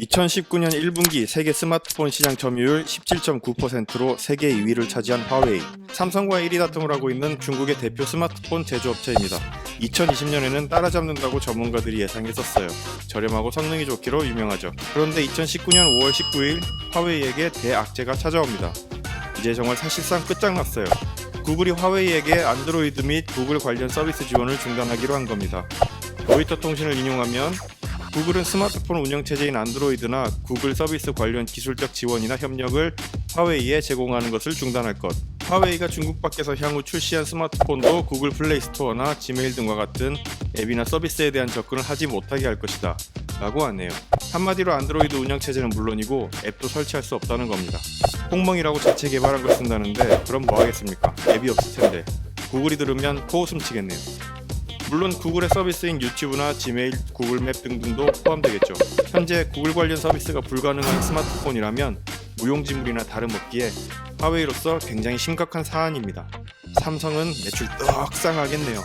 2019년 1분기 세계 스마트폰 시장 점유율 17.9%로 세계 2위를 차지한 화웨이. 삼성과 1위 다툼을 하고 있는 중국의 대표 스마트폰 제조업체입니다. 2020년에는 따라잡는다고 전문가들이 예상했었어요. 저렴하고 성능이 좋기로 유명하죠. 그런데 2019년 5월 19일 화웨이에게 대악재가 찾아옵니다. 이제 정말 사실상 끝장났어요. 구글이 화웨이에게 안드로이드 및 구글 관련 서비스 지원을 중단하기로 한 겁니다. 로이터 통신을 인용하면 구글은 스마트폰 운영체제인 안드로이드나 구글 서비스 관련 기술적 지원이나 협력을 화웨이에 제공하는 것을 중단할 것. 화웨이가 중국 밖에서 향후 출시한 스마트폰도 구글 플레이 스토어나 지메일 등과 같은 앱이나 서비스에 대한 접근을 하지 못하게 할 것이다. 라고 하네요. 한마디로 안드로이드 운영체제는 물론이고 앱도 설치할 수 없다는 겁니다. 꽁멍이라고 자체 개발한 걸 쓴다는데 그럼 뭐 하겠습니까? 앱이 없을 텐데. 구글이 들으면 코웃음 치겠네요. 물론 구글의 서비스인 유튜브나 지메일, 구글 맵 등등도 포함되겠죠. 현재 구글 관련 서비스가 불가능한 스마트폰이라면 무용지물이나 다름없기에 화웨이로서 굉장히 심각한 사안입니다. 삼성은 매출 떡상하겠네요.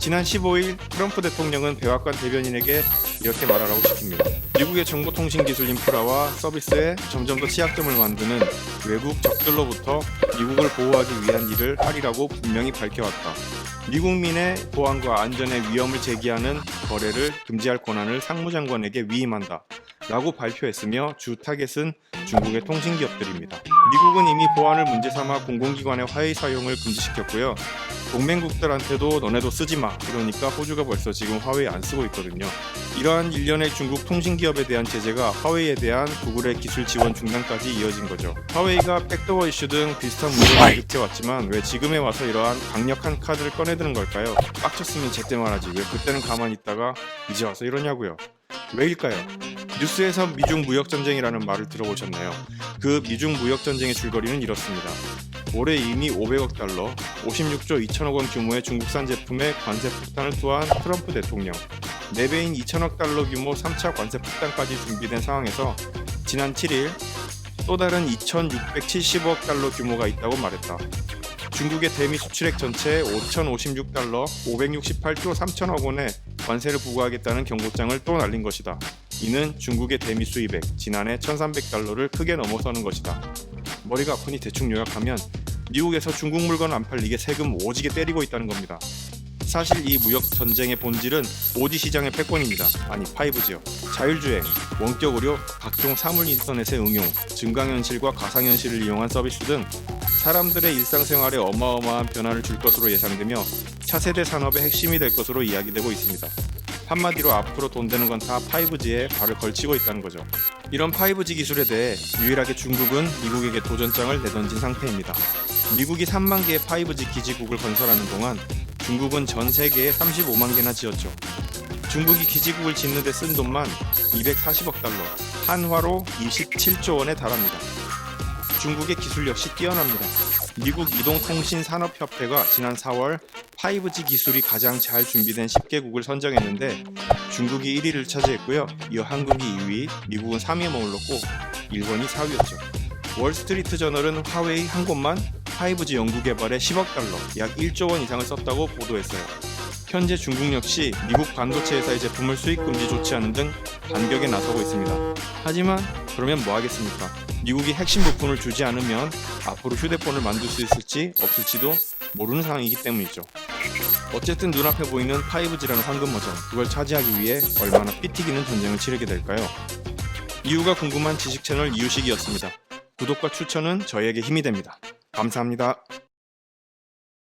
지난 15일 트럼프 대통령은 백악관 대변인에게 이렇게 말하라고 시킵니다. 미국의 정보통신 기술 인프라와 서비스에 점점 더 취약점을 만드는 외국 적들로부터 미국을 보호하기 위한 일을 하리라고 분명히 밝혀왔다. 미국민의 보안과 안전에 위험을 제기하는 거래를 금지할 권한을 상무장관에게 위임한다. 라고 발표했으며 주 타겟은 중국의 통신기업들입니다. 미국은 이미 보안을 문제 삼아 공공기관의 화웨이 사용을 금지시켰고요. 동맹국들한테도 너네도 쓰지 마. 그러니까 호주가 벌써 지금 화웨이 안 쓰고 있거든요. 이러한 일련의 중국 통신 기업에 대한 제재가 화웨이에 대한 구글의 기술 지원 중단까지 이어진 거죠. 화웨이가 백도어 이슈 등 비슷한 문제를 일으켜 왔지만 왜 지금에 와서 이러한 강력한 카드를 꺼내드는 걸까요? 빡쳤으면 제때 말하지 왜 그때는 가만히 있다가 이제 와서 이러냐고요. 왜일까요? 뉴스에서 미중 무역 전쟁이라는 말을 들어보셨나요? 그 미중 무역 전쟁의 줄거리는 이렇습니다. 올해 이미 500억 달러, 56조 2천억 원 규모의 중국산 제품에 관세 폭탄을 투하한 트럼프 대통령. 4배인 2천억 달러 규모 3차 관세 폭탄까지 준비된 상황에서 지난 7일 또 다른 2,670억 달러 규모가 있다고 말했다. 중국의 대미 수출액 전체의 5,056달러, 568조 3천억 원의 관세를 부과하겠다는 경고장을 또 날린 것이다. 이는 중국의 대미 수입액 지난해 1,300달러를 크게 넘어서는 것이다. 머리가 아프니 대충 요약하면 미국에서 중국 물건 안 팔리게 세금 오지게 때리고 있다는 겁니다. 사실 이 무역 전쟁의 본질은 5G 시장의 패권입니다. 아니 5G요. 자율주행, 원격 의료, 각종 사물 인터넷의 응용, 증강현실과 가상현실을 이용한 서비스 등 사람들의 일상생활에 어마어마한 변화를 줄 것으로 예상되며 차세대 산업의 핵심이 될 것으로 이야기되고 있습니다. 한마디로 앞으로 돈 되는 건 다 5G에 발을 걸치고 있다는 거죠. 이런 5G 기술에 대해 유일하게 중국은 미국에게 도전장을 내던진 상태입니다. 미국이 3만 개의 5G 기지국을 건설하는 동안 중국은 전 세계에 35만 개나 지었죠. 중국이 기지국을 짓는 데 쓴 돈만 240억 달러, 한화로 27조 원에 달합니다. 중국의 기술 역시 뛰어납니다. 미국 이동통신산업협회가 지난 4월 5G 기술이 가장 잘 준비된 10개국을 선정했는데 중국이 1위를 차지했고요. 이어 한국이 2위, 미국은 3위에 머물렀고 일본이 4위였죠. 월스트리트 저널은 화웨이 한 곳만 5G 연구 개발에 10억 달러, 약 1조 원 이상을 썼다고 보도했어요. 현재 중국 역시 미국 반도체 회사의 제품을 수입 금지 조치하는 등 반격에 나서고 있습니다. 하지만 그러면 뭐 하겠습니까? 미국이 핵심 부품을 주지 않으면 앞으로 휴대폰을 만들 수 있을지 없을지도 모르는 상황이기 때문이죠. 어쨌든 눈앞에 보이는 5G라는 황금머전 그걸 차지하기 위해 얼마나 삐튀기는 전쟁을 치르게 될까요? 이유가 궁금한 지식 채널 이유식이었습니다. 구독과 추천은 저희에게 힘이 됩니다. 감사합니다.